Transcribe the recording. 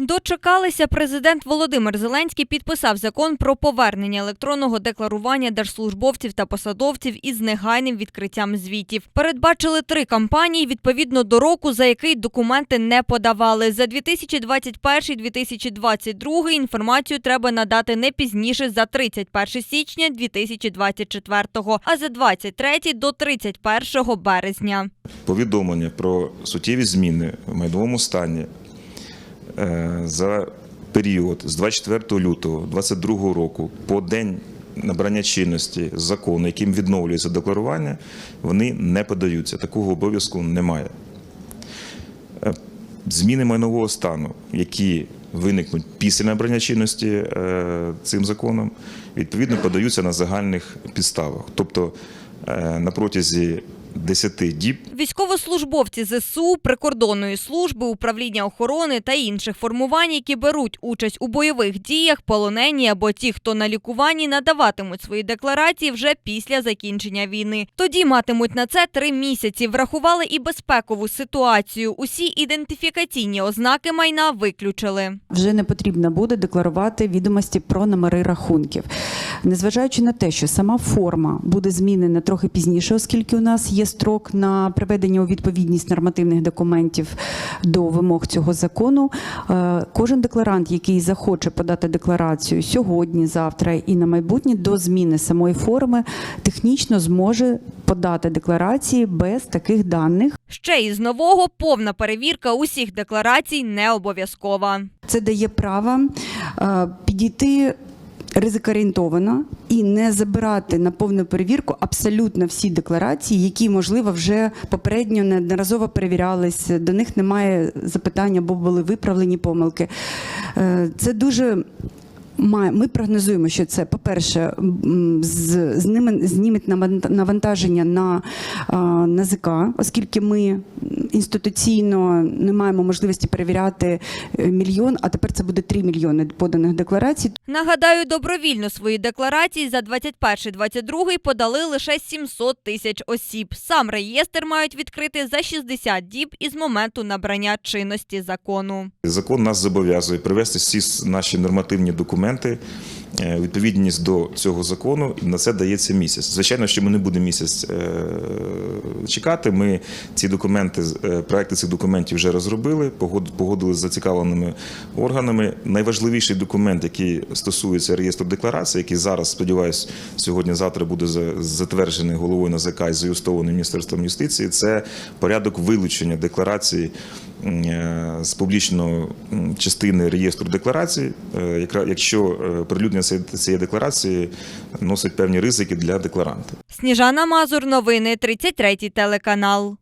Дочекалися, президент Володимир Зеленський підписав закон про повернення електронного декларування держслужбовців та посадовців із негайним відкриттям звітів. Передбачили три кампанії відповідно до року, за який документи не подавали. За 2021-2022 інформацію треба надати не пізніше за 31 січня 2024, а за 23 до 31 березня. повідомлення про суттєві зміни в майновому стані за період з 24 лютого 2022 року по день набрання чинності закону, яким відновлюється декларування, вони не подаються. Такого обов'язку немає. Е, Зміни майнового стану, які виникнуть після набрання чинності е, цим законом, відповідно подаються на загальних підставах. Тобто е, на протязі 10 діб Військовослужбовці ЗСУ, прикордонної служби, управління охорони та інших формувань, які беруть участь у бойових діях, полонені або ті, хто на лікуванні, надаватимуть свої декларації вже після закінчення війни. Тоді матимуть на це три місяці. Врахували і безпекову ситуацію. Усі ідентифікаційні ознаки майна виключили. вже не потрібно буде декларувати відомості про номери рахунків. Незважаючи на те, що сама форма буде змінена трохи пізніше, оскільки у нас є строк на приведення у відповідність нормативних документів до вимог цього закону, е, кожен декларант, який захоче подати декларацію сьогодні, завтра і на майбутнє до зміни самої форми, технічно зможе подати декларації без таких даних. Ще із нового повна перевірка усіх декларацій не обов'язкова. Це дає право е, підійти ризикоорієнтовано і не забирати на повну перевірку абсолютно всі декларації, які, можливо, вже попередньо неодноразово перевірялись, до них немає запитань або були виправлені помилки. Е, Це дуже Ми прогнозуємо, що це, по-перше, з- зніме навантаження на НАЗК, оскільки ми інституційно не маємо можливості перевіряти е, мільйон, а тепер це буде 3 мільйони поданих декларацій. Нагадаю, добровільно свої декларації за 21-22 подали лише 700 тисяч осіб. Сам реєстр мають відкрити за 60 діб із моменту набрання чинності закону. Закон нас зобов'язує привести всі наші нормативні документи відповідність до цього закону, і на це дається місяць. Звичайно, що ми не будемо місяць е, чекати. Ми ці документи, е, проекти цих документів вже розробили, погод- погодили з зацікавленими органами. Найважливіший документ, який стосується реєстру декларацій, який зараз, сподіваюся, сьогодні-завтра буде за- затверджений головою НАЗК і заюстований Міністерством юстиції, це порядок вилучення е, з публічної частини реєстру декларацій, е, якщо е, прилюднення цієї- декларації носить певні ризики для декларанта. Сніжана Мазур, новини 33 телеканал.